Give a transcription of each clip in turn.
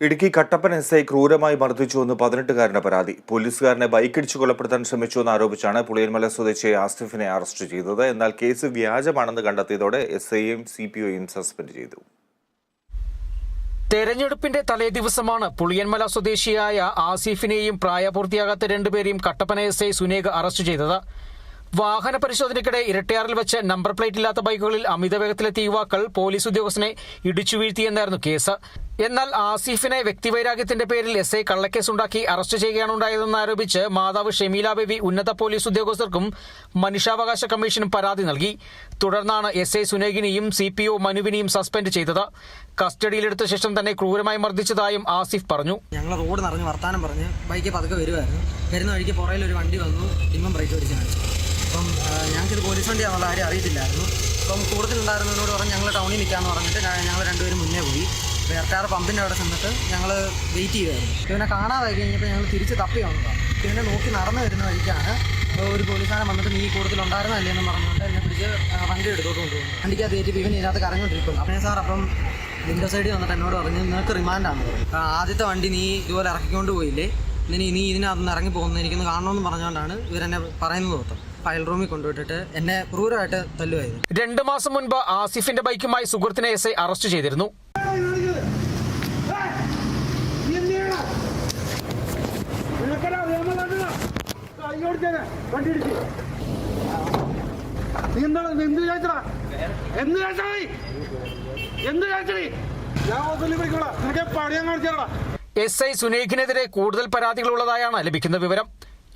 Idukki Kattappan S I ക്രൂരമായി മർദ്ദിച്ചുവെന്ന് പതിനെട്ടുകാരന്റെ പരാതി. പോലീസുകാരനെ ബൈക്കിടിച്ച് കൊലപ്പെടുത്താൻ ശ്രമിച്ചുവെന്ന് ആരോപിച്ചാണ് പുളിയൻമല സ്വദേശി ആസിഫിനെ അറസ്റ്റ് ചെയ്തത്. എന്നാൽ കേസ് വ്യാജമാണെന്ന് കണ്ടെത്തിയതോടെ എസ് ഐയും സി പി ഒയും സസ്പെൻഡ് ചെയ്തു. തെരഞ്ഞെടുപ്പിന്റെ തലേദിവസമാണ് പുളിയന്മല സ്വദേശിയായ ആസിഫിനെയും പ്രായപൂർത്തിയാകാത്ത രണ്ടുപേരെയും കട്ടപ്പന എസ് ഐ സുനേഗ അറസ്റ്റ് ചെയ്തത്. വാഹന പരിശോധനയ്ക്കിടെ ഇരട്ടയാറിൽ വെച്ച് നമ്പർ പ്ലേറ്റ് ഇല്ലാത്ത ബൈക്കുകളിൽ അമിത വേഗത്തിലെത്തിയ യുവാക്കൾ പോലീസ് ഉദ്യോഗസ്ഥനെ ഇടിച്ചു വീഴ്ത്തിയെന്നായിരുന്നു കേസ്. എന്നാൽ ആസിഫിനെ വ്യക്തിവൈരാഗ്യത്തിന്റെ പേരിൽ എസ് ഐ കള്ളക്കേസുണ്ടാക്കി അറസ്റ്റ് ചെയ്യുകയാണ് ആരോപിച്ച് മാതാവ് ഷെമീല ബേബി ഉന്നത പോലീസ് ഉദ്യോഗസ്ഥർക്കും മനുഷ്യാവകാശ കമ്മീഷനും പരാതി നൽകി. തുടർന്നാണ് എസ് ഐ സുനേഗിനെയും സി പി ഒ മനുവിനെയും സസ്പെൻഡ് ചെയ്തത്. കസ്റ്റഡിയിലെടുത്ത ശേഷം തന്നെ ക്രൂരമായി മർദ്ദിച്ചതായും ആസിഫ് പറഞ്ഞു. ഞങ്ങൾ റോഡ് നിറഞ്ഞ് വർത്താനം പറഞ്ഞ് ബൈക്ക് പതുക്കെ വരുമായിരുന്നു വരുന്ന വഴിക്ക് പുറയിൽ ഒരു വണ്ടി വന്നു ഡിമ്മം ബ്രേക്ക് പിടിച്ച് അപ്പം ഞങ്ങൾക്കിത് പോലീസ് വണ്ടിയാണെന്നുള്ള കാര്യം അറിയത്തില്ലായിരുന്നു. അപ്പം കൂടുതലുണ്ടായിരുന്നതിനോട് പറഞ്ഞ് ഞങ്ങൾ ടൗണിൽ നിൽക്കാമെന്ന് പറഞ്ഞിട്ട് ഞങ്ങൾ രണ്ടുപേരും മുന്നേ പോയി. വേർട്ടാർ പമ്പിന്റെ അവിടെ ചെന്നിട്ട് ഞങ്ങൾ വെയിറ്റ് ചെയ്യുമായിരുന്നു ഇവനെ കാണാതായി കഴിഞ്ഞപ്പോൾ ഞങ്ങൾ തിരിച്ച് തപ്പി വന്നതാണ് ഇവനെ നോക്കി നടന്നു വരുന്ന വഴിക്കാണ് ഒരു പോലീസുകാരൻ വന്നിട്ട് നീ കൂടുതലുണ്ടായിരുന്നല്ലേ എന്ന് പറഞ്ഞുകൊണ്ട് എന്നെ പിടിച്ച് വണ്ടി എടുത്തോട്ട് കൊണ്ടുപോകും വണ്ടിക്കകത്ത് കയറ്റി ഇവൻ ഇതിനകത്ത് കറങ്ങിക്കൊണ്ടിരിക്കുന്നു അപ്പം സാർ അപ്പം വിൻഡോ സൈഡിൽ വന്നിട്ട് എന്നോട് പറഞ്ഞു നിനക്ക് റിമാൻഡാണ് ആദ്യത്തെ വണ്ടി നീ ഇതുപോലെ ഇറക്കിക്കൊണ്ട് പോയില്ലേ? ഇനി നീ ഇതിനകത്ത് നിന്ന് ഇറങ്ങി പോകുന്നത് എനിക്കൊന്ന് കാണണമെന്ന് പറഞ്ഞുകൊണ്ടാണ് ഇവരെന്നെ പറയുന്നത് തോട്ടം ഫയൽ റൂമിൽ കൊണ്ടുവിട്ടിട്ട് എന്നെ ക്രൂരമായിട്ട് തല്ലുമായിരുന്നു രണ്ടു മാസം മുൻപ് ആസിഫിന്റെ ബൈക്കുമായി സുഹൃത്തിനെ എസ് ഐ അറസ്റ്റ് ചെയ്തിരുന്നു. എസ് ഐ സുനേഖിനെതിരെ കൂടുതൽ പരാതികളുള്ളതായാണ് ലഭിക്കുന്ന വിവരം.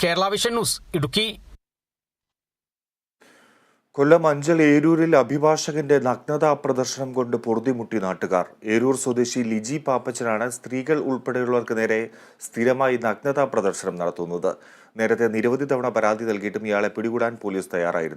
Kerala vision news Idukki. കൊല്ലം അഞ്ചൽ ഏരൂരിൽ അഭിഭാഷകന്റെ നഗ്നതാ പ്രദർശനം കൊണ്ട് പൊറുതിമുട്ടി നാട്ടുകാർ. ഏരൂർ സ്വദേശി ലിജി പാപ്പച്ചനാണ് സ്ത്രീകൾ ഉൾപ്പെടെയുള്ളവർക്ക് നേരെ സ്ഥിരമായി നഗ്നതാ പ്രദർശനം നടത്തുന്നത്. നേരത്തെ നിരവധി തവണ പരാതി നൽകിയിട്ടും ഇയാളെ പിടികൂടാൻ പോലീസ് തയ്യാറായിരുന്നില്ല